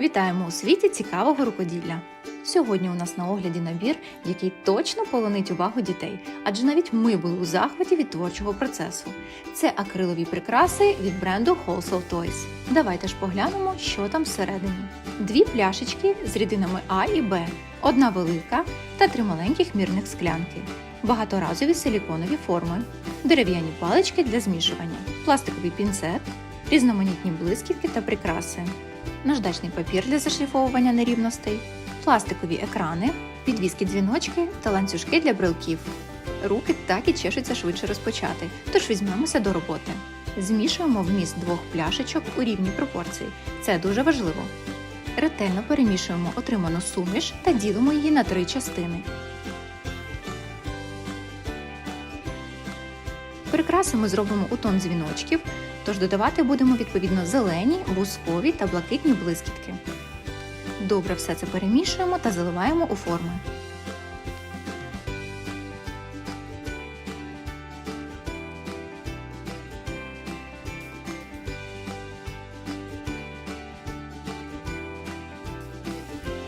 Вітаємо у світі цікавого рукоділля. Сьогодні у нас на огляді набір, який точно полонить увагу дітей, адже навіть ми були у захваті від творчого процесу. Це акрилові прикраси від бренду Wholesale Toys. Давайте ж поглянемо, що там всередині. Дві пляшечки з рідинами А і Б, одна велика та три маленьких мірних склянки, багаторазові силіконові форми, дерев'яні палички для змішування, пластиковий пінцет, різноманітні блискітки та прикраси, наждачний папір для зашліфовування нерівностей, пластикові екрани, підвіски дзвіночки та ланцюжки для брелків. Руки так і чешуться швидше розпочати, тож візьмемося до роботи. Змішуємо вміст двох пляшечок у рівній пропорції. Це дуже важливо. Ретельно перемішуємо отриману суміш та ділимо її на три частини. Прикраси ми зробимо у тон дзвіночків, тож додавати будемо відповідно зелені, бускові та блакитні блискітки. Добре все це перемішуємо та заливаємо у форми.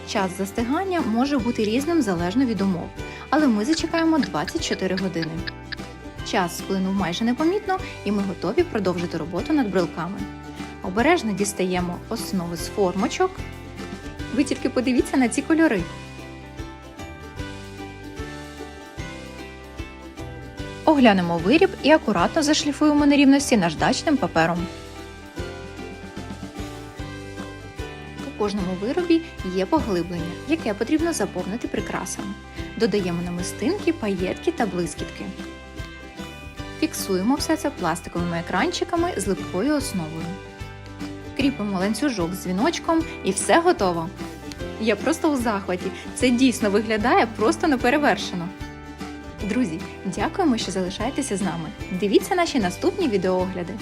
Час застигання може бути різним залежно від умов, але ми зачекаємо 24 години. Час сплинув майже непомітно, і ми готові продовжити роботу над брелками. Обережно дістаємо основи з формочок. Ви тільки подивіться на ці кольори. Оглянемо виріб і акуратно зашліфуємо нерівності наждачним папером. У кожному виробі є поглиблення, яке потрібно заповнити прикрасами. Додаємо намистинки, паєтки та блискітки. Фіксуємо все це пластиковими екранчиками з липкою основою. Кріпимо ланцюжок з дзвіночком і все готово. Я просто у захваті. Це дійсно виглядає просто неперевершено. Друзі, дякуємо, що залишаєтеся з нами. Дивіться наші наступні відеоогляди.